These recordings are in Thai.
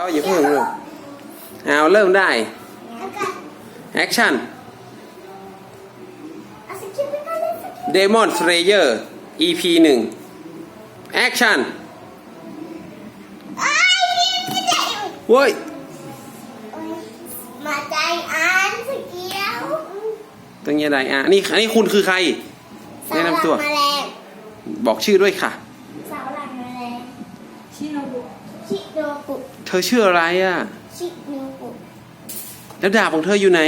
เอาอย่าเพิ่งลูกเอาเริ่มได้แล้วก็แอคชั่นเอาสกิลไปก่อนเลยสกิล Demon Slayer EP หนึ่งแอคชั่นไอ้ยไม่ได้เว้ยโอ๊ยมาใจอ่านสกิลตรงนี้อะไรอะนี่อันนี้คุณคือใครแนะนำตัวสาวหลังแมลงบอกชื่อด้วยค่ะ สาวหลังแมลง ชิ โนบุชิโนบุเธอชื่ออะไรอะ ชิโนบุแล้วดาบของเธออยู่ไหน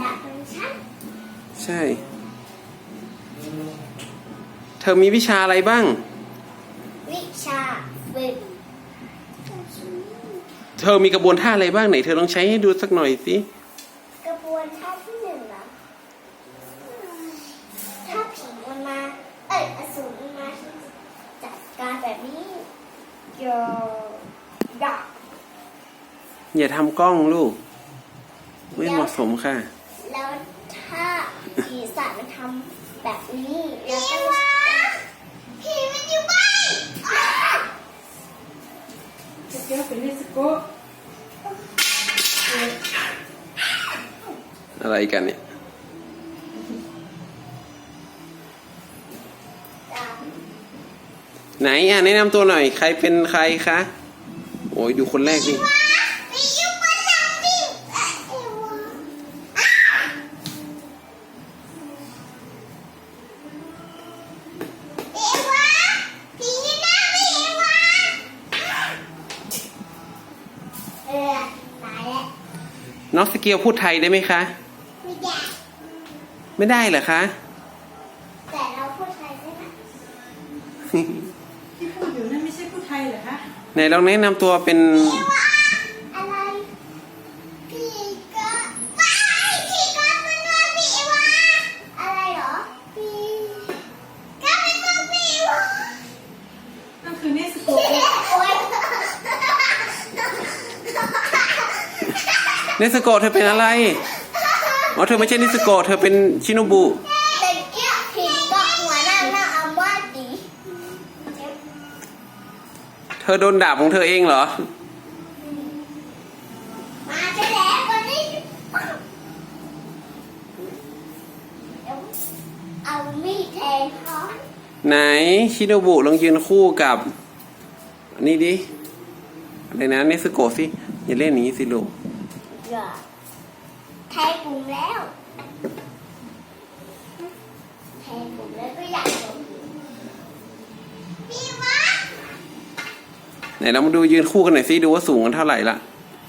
ดาบของฉันใช่ เธอมีวิชาอะไรบ้าง วิชาฝึกเธอมีกระบวนท่าอะไรบ้างไหน เธอลองใช้ให้ดูสักหน่อยสิ กระบวนท่าที่หนึ่งเหรอถ้าผีมันมา เอ้ยอสูรมันมาฉันจะจัดการแบบนี้ โยดักอย่าทำกล้องลูก ไม่เหมาะสมค่ะ แล้วถ้าผีสายมันทำแบบนี้แล้วก็ผีมันอยู่บ้านสเกลเป็นเนสโกะอะไรกันเนี่ย ไหนอะแนะนำตัวหน่อย ใครเป็นใครคะ โอ้ยดูคนแรกดิผีอยู่บนหลังผีเอ้ยวะเอวะผีอยู่หน้าผีเอวะเออตายแล้วน้องสเกียวพูดไทยได้ไหมคะ ไม่ได้ ไม่ได้เหรอคะ แต่เราพูดไทยได้ไหม ที่พูดอยู่นั่นไม่ ใช่พูดไทยเหรอคะไหนลองแนะนำตัวเป็นเอวะอะไรผีก็ว้ายผีก็มันว่าผีเอวะอะไรเหรอผีก็เป็นตัวผีวะนั่นคือเนสโกโอ๊ะยเนสโกะเธอเป็นอะไร อ๋อ เธอไม่ใช่เนสโกะเธอเป็นชิโนบุ ธอโดนด่าของเธอเองเหรอ มาใช่แล้ววันนี้เอามีดแทงเขาไหนชิโนบุลองยืนคู่กับ อันนี้ดิอะไรนะเนสโกะสิ อย่าเล่นอย่างนี้สิลูกอย่าแทงปุ่มแล้ว ไหนเรามาดูยืนคู่กันหน่อยสิดูว่าสูงกันเท่าไหร่ละ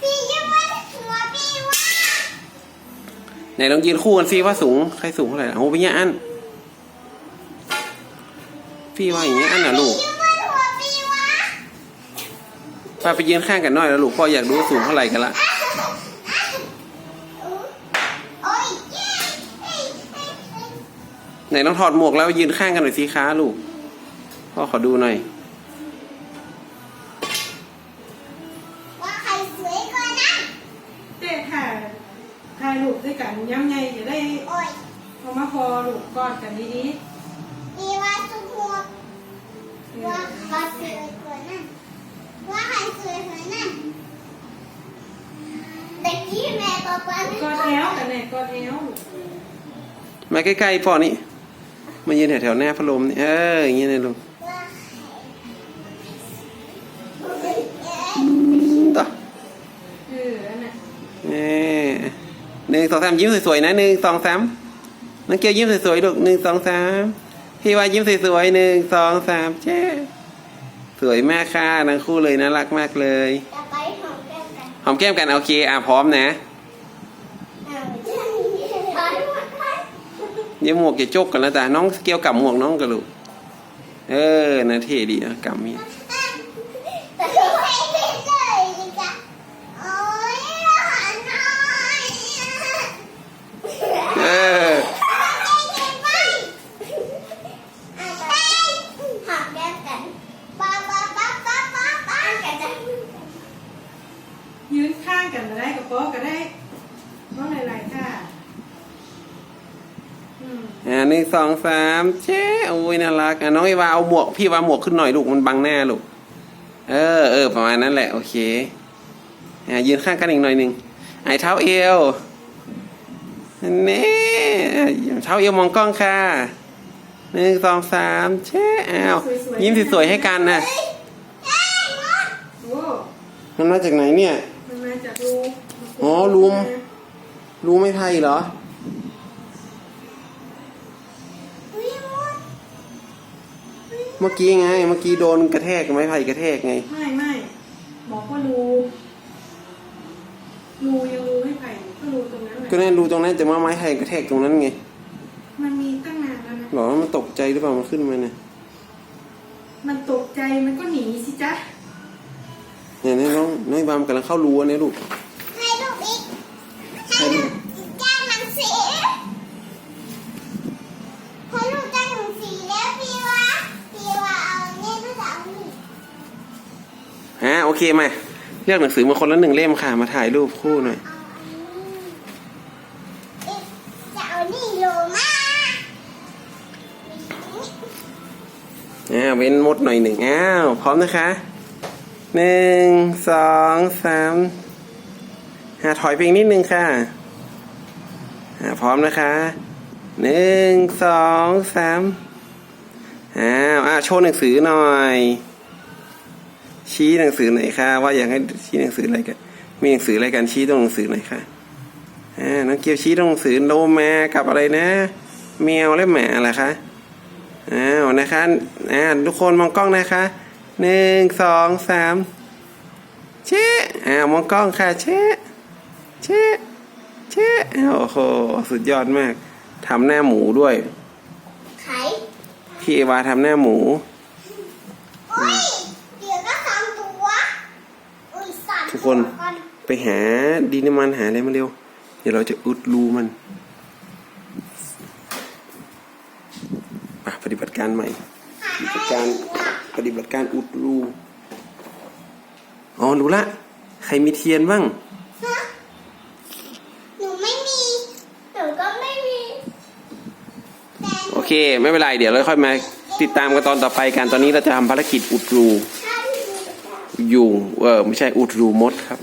พี่ยังไม่ได้หัวปีวะไหนลองยืนคู่กันสิว่าสูงใครสูงเท่าไหร่โอ้เป็นยังอันพี่ว่าอย่างเงี้ยอันน่ะลูกยังไม่ได้หัวปีวะป้าไปยืนข้างกันหน่อยแล้วลูกพ่ออยากรู้ว่าสูงเท่าไหร่กันละโอ้ยเย้เอ้ยเอ้ยเอ้ยไหนลองถอดหมวกแล้วยืนข้างกันหน่อยสิคะลูกพ่อขอดูหน่อย ถ่ายรูปด้วยกันย้ำไงจะได้โอ้ยเอามาพอรูปกอดกันดีมีว่าสุกหัวๆว่าใครสวยกว่านั้นว่าใครสวยกว่านั้นแต่กี้แม่ก็ปั้นกอดแอวกันเนี่ยกอดแอวมาใกล้ๆพ่อนี่มายืนแถวๆหน้าพัดลมนี่เอออย่างเงี้ยนะลูก นึ่งสองสามยิ้มสวยๆนะหนึ่งสองสามน้องเกียวยิ้มสวยๆลูกหนึ่งสองสามพี่ว่ายิ้มสวยๆหนึ่งสองสามเจ๊สวยมากค่ะทั้งคู่เลยน่ารักมากเลยจะไปหอมแก้มกันหอมแก้มกันโอเคอะพร้อมนะเอาใช่ถอยหมดเลยเดี๋ยวหมวกจะจกกันแล้วจ้ะน้องเกียวกับหมวกน้องกันลูกเออนะเท่ดีนะกับมี กันก็ได้กับโป๊ะก็ได้เพราะหลายๆค่ะอืมอ่าหนึ่งสองสามเจ๊โอ้ยน่ารักอะน้องไอวาเอาหมวกพี่วาหมวกขึ้นหน่อยลูกมันบังหน้าลูกเออเออประมาณนั้นแหละ โอเคอะยืนข้างกันอีกหน่อยหนึ่งไอ้เท้าเอวนี่เท้าเอวมองกล้องค่ะหนึ่งสองสามเช่อ้าวยิ้มสวยๆให้กันนะเฮ้ยเฮ้ยมดโอ้มันมาจากไหนเนี่ยมันมา จากรูอ๋อรูมรู้ไม่ไพ่เหรออุ้ยมดเมื่อกี้ไง เมื่อกี้โดนกระแทกไม้ไผ่กระแทกไง ไม่ไม่บอกว่ารูรูยังรูไม่ไผ่ก็รูตรงนั้นแหละก็แน่รู้ตรงนั้นแต่ว่าไม้ไผ่กระแทกตรงนั้นไง มันมีตั้งนานแล้วนะหรอมันตกใจหรือเปล่ามันขึ้นมาเนี่ย มันตกใจมันก็หนีสิจ๊ะ เนี่ยนี่น้องน้องบามกำลังเข้ารูอันนี้ลูกให้ลูกอีกให้ลูกจ้างหนังสือให้ลูกจ้างหนังสือแล้วพี่วะพี่วะเอาเนี่ยก็จะเอานี่ฮะโอเคมาเลือกหนังสือมาคนละหนึ่งเล่มค่ะมาถ่ายรูปคู่หน่อยเอาอันนี้จะเอานี่โลมาอ้าวเว้นมดหน่อยหนึ่งอ้าวพร้อมนะคะ หนึ่งสองสามหาถอยไปอีกนิดนึงค่ะอ่าพร้อมนะคะหนึ่งสองสามอ้าวอ่าโชว์หนังสือหน่อย ชี้หนังสือหน่อยค่ะ ว่าอยากให้ชี้หนังสืออะไรกันมีหนังสืออะไรกันชี้ตรงหนังสือหน่อยค่ะอ่าน้องเกียวชี้ตรงหนังสือโลมากับอะไรนะแมวและหมาเหรอคะอ้าวนะคะอ่าทุกคนมองกล้องนะคะ หนึ่งสองสามเช็อ้าวมองกล้องค่ะเช็เช็เช็อ้าวโอ้โหสุดยอดมากทำหน้าหมูด้วยไข่พี่เอวาทำหน้าหมูโอ้ยเดี๋ยวก็สามตัวอุ้ยสามทุกคนตัวอนไปหาดินน้ำมันหาอะไรมาเร็ว เดี๋ยวเราจะอุดรูมันอะปฏิบัติการใหม่หาปฏิอะบัติการไรอีกอะ ปฏิบัติการอุดรู อ๋อ รู้ละ ใครมีเทียนบ้าง ฮะ หนูไม่มี หนูก็ไม่มีแต่โอเค ไม่เป็นไร เดี๋ยวเราค่อยมาติดตามกันตอนต่อไปกัน ตอนนี้เราจะทำภารกิจอุดรู ถ้าหนูยุงเออไม่ใช่อุดรูมดครับ